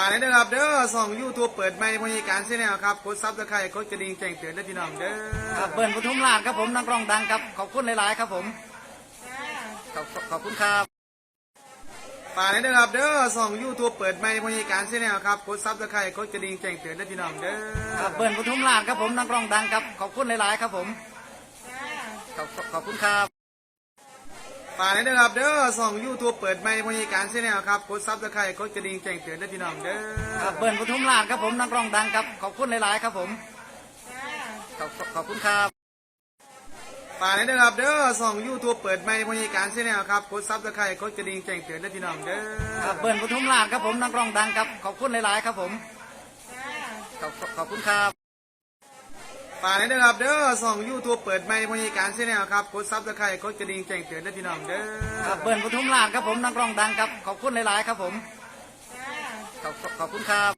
ฝากด้วยนะครับ เด้อส่องยูทูบเปิดใหม่บริการเช่นแนวครับกดซับสไครต์กดกระดิ่งแจ้งเตือนด้วยพี่น้องเด้อครับเบิร์นปทุมราชครับผมนักร้องดังครับขอบคุณหลายๆครับผมขอบขอบคุณครับฝากด้วยนะครับเด้อส่องยูทูบเปิดใหม่บริการเช่นแนวครับกดซับสไครต์กดกระดิ่งแจ้งเตือนด้วยพี่น้องเด้อครับเบิร์นปทุมราชครับผมนักร้องดังครับขอบคุณหลายๆครับผมขอบขอบคุณครับ ฝากด้วยนะครับเด้อส่องยูทูบเปิดใหม่บริการเช่นแนวครับกดซับสไครต์กดกระดิ่งแจ้งเตือนด้วยพี่น้องเด้อครับเบิร์นปทุมราชครับผมนักร้องดังครับขอบคุณหลาย ๆ ครับผมขอบขอบคุณครับฝากด้วยนะครับเด้อส่องยูทูบเปิดใหม่บริการเช่นแนวครับกดซับสไครต์กดกระดิ่งแจ้งเตือนด้วยพี่น้องเด้อครับเบิร์นปทุมราชครับผมนักร้องดังครับขอบคุณหลาย ๆ ครับผมขอบขอบคุณครับ ฝากด้วยนะครับเด้อส่องยูทูบเปิดใหม่บริการเช่นแนวครับกดซับสไครต์กดกระดิ่งแจ้งเตือนด้วยพี่น้องเด้อครับเบิร์นปทุมราชครับผมนักร้องดังครับขอบคุณหลายๆครับผมขอบขอบคุณครับ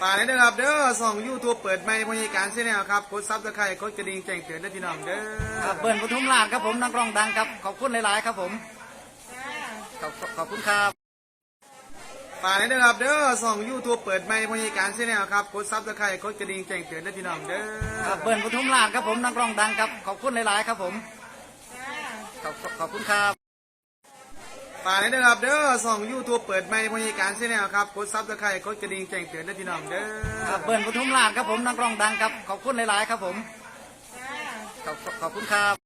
ฝากด้วยนะครับเด้อส่องยูทูบเปิดใหม่บริการเช่นแนวครับกดซับสไครต์กดกระดิ่งแจ้งเตือนด้วยพี่น้องเด้อครับเบิร์นปทุมราชครับผมนักร้องดังครับขอบคุณหลายๆครับผมขอบขอบคุณครับ ฝากด้วยนะครับเด้อส่องยูทูบเปิดใหม่บริการเช่นแนวครับกดซับสไครต์กดกระดิ่งแจ้งเตือนด้วยพี่น้องเด้อครับเบิร์นปทุมราชครับผมนักร้องดังครับขอบคุณหลายๆครับผมขอบขอบคุณครับฝากด้วยนะครับเด้อส่องยูทูบเปิดใหม่บริการเช่นแนวครับกดซับสไครต์กดกระดิ่งแจ้งเตือนด้วยพี่น้องเด้อครับเบิร์นปทุมราชครับผมนักร้องดังครับขอบคุณหลายๆครับผมขอบขอบคุณครับ